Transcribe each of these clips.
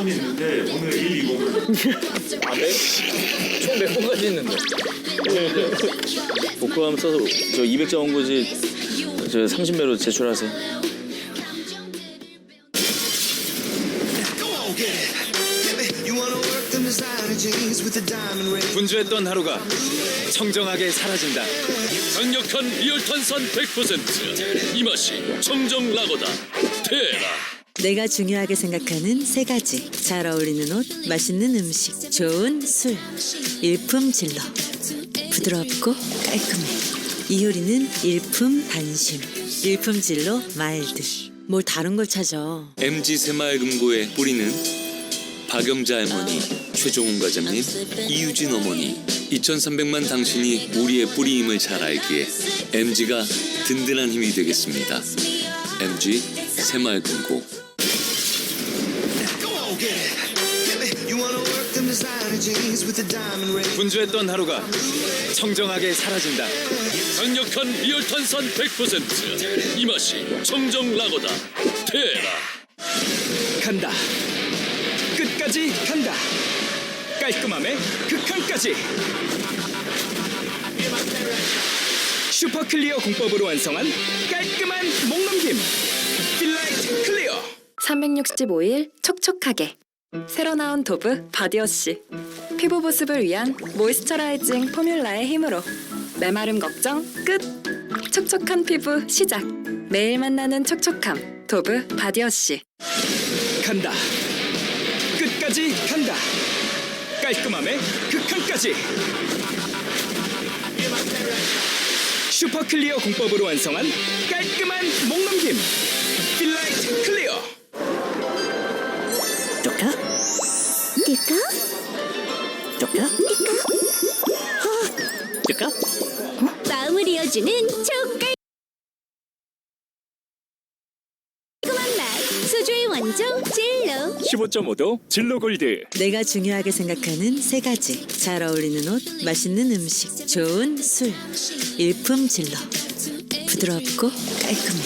턴이 있는데 오늘 1, 2번을 아, 네? 총몇 번까지 했는데? 복구함 써서 저 200자 원고지 저 30매로 제출하세요. 분주했던 하루가 청정하게 사라진다. 강력한 리얼탄산 100%이 맛이 청정 라거다. 테라. 내가 중요하게 생각하는 세 가지. 잘 어울리는 옷, 맛있는 음식, 좋은 술. 일품 질러. 부드럽고 깔끔해. 이효리는 일품 단심. 일품 질러 마일드. 뭘 다른 걸 찾아. MG 새마을금고의 뿌리는 박영자 할머니, 최종훈 과장님, 이유진 어머니 2300만 당신이 우리의 뿌리임을 잘 알기에 MG가 든든한 힘이 되겠습니다. MG 새마을금고 분주했던 하루가 청정하게 사라진다. 강력한 리얼탄산 100%이 맛이 청정 라거다. 테라. 간다. 끝까지 간다. 깔끔함의 극한까지. 슈퍼 클리어 공법으로 완성한 깔끔한 목넘김. 필라이트 클리어. 365일 촉촉하게 새로 나온 도브 바디워시 피부 보습을 위한 모이스처라이징 포뮬라의 힘으로 메마름 걱정 끝 촉촉한 피부 시작 매일 만나는 촉촉함 도브 바디워시 간다. 끝까지 간다. 깔끔함의 극한까지. 슈퍼 클리어 공법으로 완성한 깔끔한 목넘김. 필라이트 띠까? 쪼까? 쪼까? 마음을 이어주는 촉깔 달콤한 맛 소주의 원조 젤로 15.5도 진로 골드. 내가 중요하게 생각하는 세 가지. 잘 어울리는 옷, 맛있는 음식, 좋은 술. 일품 질러. 부드럽고 깔끔해.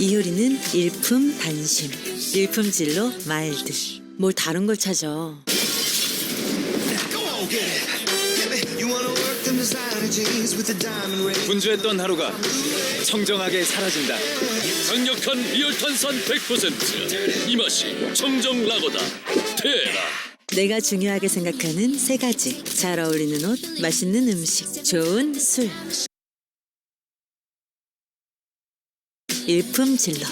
이효리는 일품 단심. 일품 질러 마일드. 뭘 다른 걸 찾아. 분주했던 하루가 청정하게 사라진다. 강력한 리얼탄산 100%이 맛이 청정 라거다. 테라. 내가 중요하게 생각하는 세 가지. 잘 어울리는 옷, 맛있는 음식, 좋은 술. 일품 질러.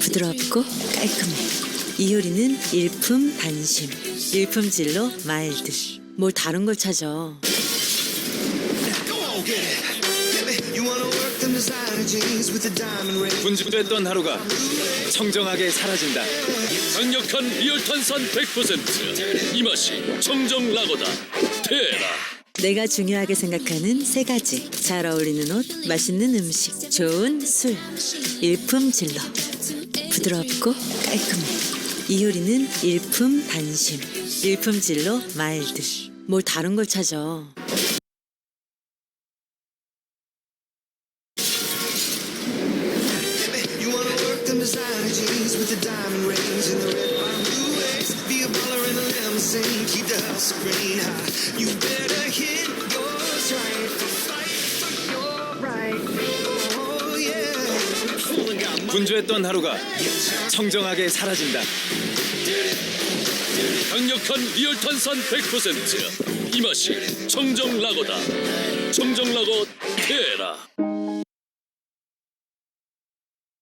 부드럽고 깔끔해. 이효리는 일품 단심. 일품 질러 마일드. 뭘 다른 걸 찾아. 분주했던 하루가 청정하게 사라진다. 강력한 리얼탄산 100%이 맛이 청정 라거다. 테라. 내가 중요하게 생각하는 세 가지. 잘 어울리는 옷, 맛있는 음식, 좋은 술. 일품 질러. 부드럽고 깔끔해. 이효리는 일품 단심. 일품 질러 마일드. 뭘 다른 걸 찾아. Keep the house green high. You better hit yours right. 분주했던 하루가 청정하게 사라진다. 강력한 리얼탄산 100%이 맛이 청정 라거다. 청정 라거 테라.